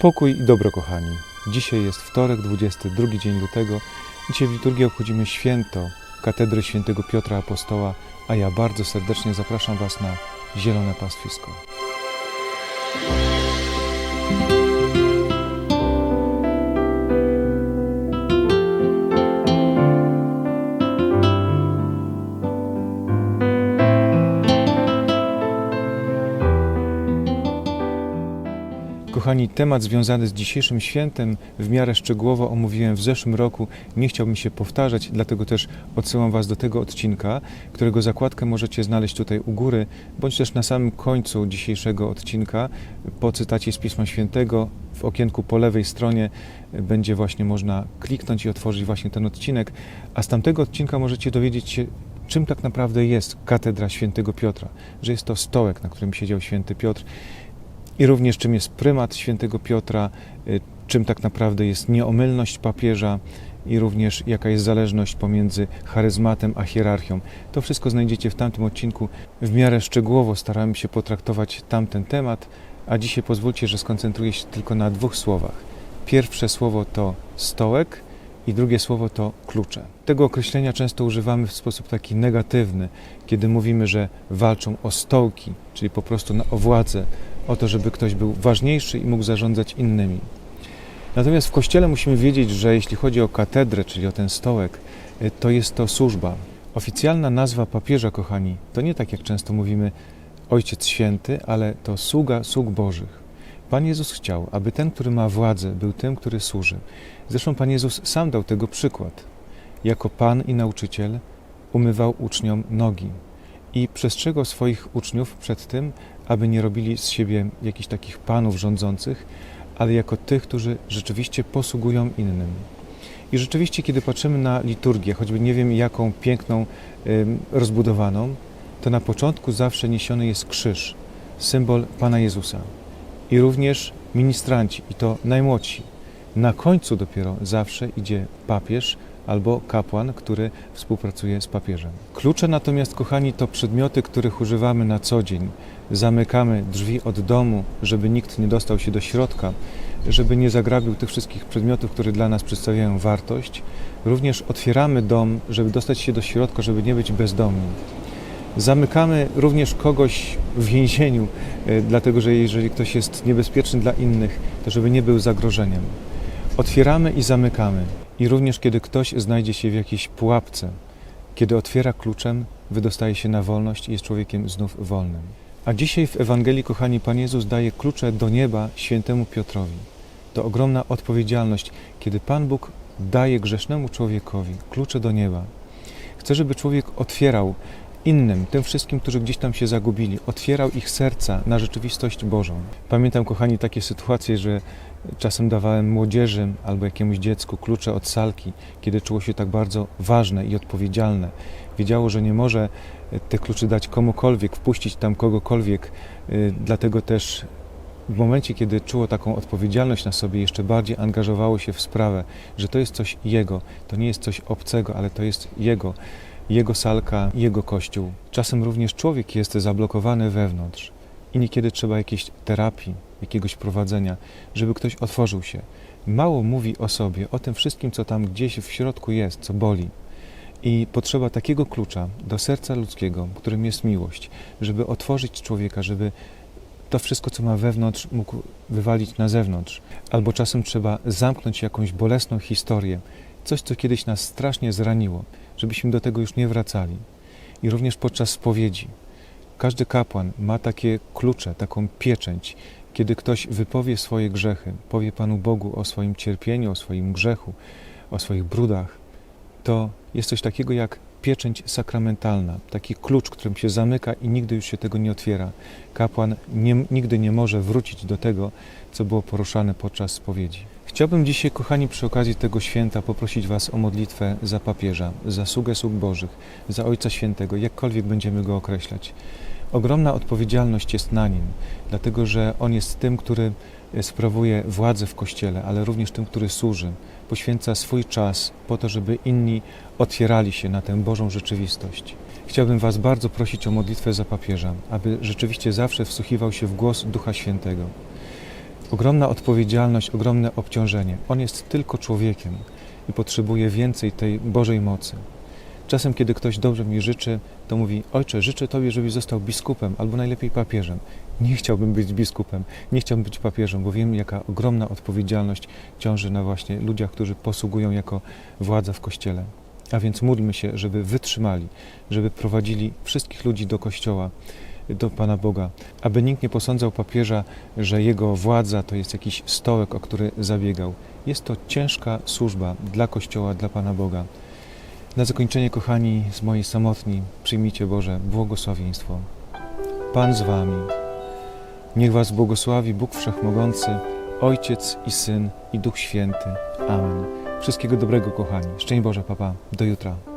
Pokój i dobro, kochani. Dzisiaj jest wtorek, 22 dzień lutego. Dzisiaj w liturgii obchodzimy święto Katedry Świętego Piotra Apostoła, a ja bardzo serdecznie zapraszam Was na Zielone Pastwisko. Kochani, temat związany z dzisiejszym świętem w miarę szczegółowo omówiłem w zeszłym roku. Nie chciałbym się powtarzać, dlatego też odsyłam Was do tego odcinka, którego zakładkę możecie znaleźć tutaj u góry, bądź też na samym końcu dzisiejszego odcinka, po cytacie z Pisma Świętego. W okienku po lewej stronie będzie właśnie można kliknąć i otworzyć właśnie ten odcinek, a z tamtego odcinka możecie dowiedzieć się, czym tak naprawdę jest katedra świętego Piotra, że jest to stołek, na którym siedział święty Piotr i również czym jest prymat świętego Piotra, y, czym tak naprawdę jest nieomylność papieża i również jaka jest zależność pomiędzy charyzmatem a hierarchią. To wszystko znajdziecie w tamtym odcinku. W miarę szczegółowo starałem się potraktować tamten temat, a dzisiaj pozwólcie, że skoncentruję się tylko na dwóch słowach. Pierwsze słowo to stołek i drugie słowo to klucze. Tego określenia często używamy w sposób taki negatywny, kiedy mówimy, że walczą o stołki, czyli po prostu o władzę, o to, żeby ktoś był ważniejszy i mógł zarządzać innymi. Natomiast w Kościele musimy wiedzieć, że jeśli chodzi o katedrę, czyli o ten stołek, y, to jest to służba. Oficjalna nazwa papieża, kochani, to nie tak jak często mówimy Ojciec Święty, ale to sługa sług Bożych. Pan Jezus chciał, aby ten, który ma władzę, był tym, który służy. Zresztą Pan Jezus sam dał tego przykład. Jako Pan i nauczyciel umywał uczniom nogi i przestrzegał swoich uczniów przed tym, aby nie robili z siebie jakichś takich panów rządzących, ale jako tych, którzy rzeczywiście posługują innym. I rzeczywiście, kiedy patrzymy na liturgię, choćby nie wiem jaką piękną, rozbudowaną, to na początku zawsze niesiony jest krzyż, symbol Pana Jezusa. I również ministranci, i to najmłodsi. Na końcu dopiero zawsze idzie papież albo kapłan, który współpracuje z papieżem. Klucze natomiast, kochani, to przedmioty, których używamy na co dzień. Zamykamy drzwi od domu, żeby nikt nie dostał się do środka, żeby nie zagrabił tych wszystkich przedmiotów, które dla nas przedstawiają wartość. Również otwieramy dom, żeby dostać się do środka, żeby nie być bezdomnym. Zamykamy również kogoś w więzieniu, e, dlatego że jeżeli ktoś jest niebezpieczny dla innych, to żeby nie był zagrożeniem. Otwieramy i zamykamy. I również kiedy ktoś znajdzie się w jakiejś pułapce, kiedy otwiera kluczem, wydostaje się na wolność i jest człowiekiem znów wolnym. A dzisiaj w Ewangelii, kochani, Pan Jezus daje klucze do nieba świętemu Piotrowi. To ogromna odpowiedzialność, kiedy Pan Bóg daje grzesznemu człowiekowi klucze do nieba. Chce, żeby człowiek otwierał innym, tym wszystkim, którzy gdzieś tam się zagubili, otwierał ich serca na rzeczywistość Bożą. Pamiętam, kochani, takie sytuacje, że czasem dawałem młodzieży albo jakiemuś dziecku klucze od salki, kiedy czuło się tak bardzo ważne i odpowiedzialne. Wiedziało, że nie może tych kluczy dać komukolwiek, wpuścić tam kogokolwiek, y, dlatego też w momencie, kiedy czuło taką odpowiedzialność na sobie, jeszcze bardziej angażowało się w sprawę, że to jest coś Jego, to nie jest coś obcego, ale to jest Jego, Jego salka, Jego kościół. Czasem również człowiek jest zablokowany wewnątrz i niekiedy trzeba jakiejś terapii, jakiegoś prowadzenia, żeby ktoś otworzył się. Mało mówi o sobie, o tym wszystkim, co tam gdzieś w środku jest, co boli. I potrzeba takiego klucza do serca ludzkiego, którym jest miłość, żeby otworzyć człowieka, żeby to wszystko, co ma wewnątrz, mógł wywalić na zewnątrz. Albo czasem trzeba zamknąć jakąś bolesną historię, coś, co kiedyś nas strasznie zraniło, żebyśmy do tego już nie wracali. I również podczas spowiedzi. Każdy kapłan ma takie klucze, taką pieczęć. Kiedy ktoś wypowie swoje grzechy, powie Panu Bogu o swoim cierpieniu, o swoim grzechu, o swoich brudach, to jest coś takiego jak pieczęć sakramentalna, taki klucz, którym się zamyka i nigdy już się tego nie otwiera. Kapłan nie, nigdy nie może wrócić do tego, co było poruszane podczas spowiedzi. Chciałbym dzisiaj, kochani, przy okazji tego święta poprosić Was o modlitwę za papieża, za sługę sług Bożych, za Ojca Świętego, jakkolwiek będziemy go określać. Ogromna odpowiedzialność jest na nim, dlatego że on jest tym, który sprawuje władzę w Kościele, ale również tym, który służy, poświęca swój czas po to, żeby inni otwierali się na tę Bożą rzeczywistość. Chciałbym Was bardzo prosić o modlitwę za papieża, aby rzeczywiście zawsze wsłuchiwał się w głos Ducha Świętego. Ogromna odpowiedzialność, ogromne obciążenie. On jest tylko człowiekiem i potrzebuje więcej tej Bożej mocy. Czasem, kiedy ktoś dobrze mi życzy, to mówi: Ojcze, życzę Tobie, żebyś został biskupem albo najlepiej papieżem. Nie chciałbym być biskupem, nie chciałbym być papieżem, bo wiem, jaka ogromna odpowiedzialność ciąży na właśnie ludziach, którzy posługują jako władza w kościele. A więc módlmy się, żeby wytrzymali, żeby prowadzili wszystkich ludzi do kościoła, do Pana Boga, aby nikt nie posądzał papieża, że jego władza to jest jakiś stołek, o który zabiegał. Jest to ciężka służba dla kościoła, dla Pana Boga. Na zakończenie, kochani, z mojej samotni, przyjmijcie Boże błogosławieństwo. Pan z Wami. Niech Was błogosławi Bóg Wszechmogący, Ojciec i Syn i Duch Święty. Amen. Wszystkiego dobrego, kochani. Szczęść Boże, papa. Do jutra.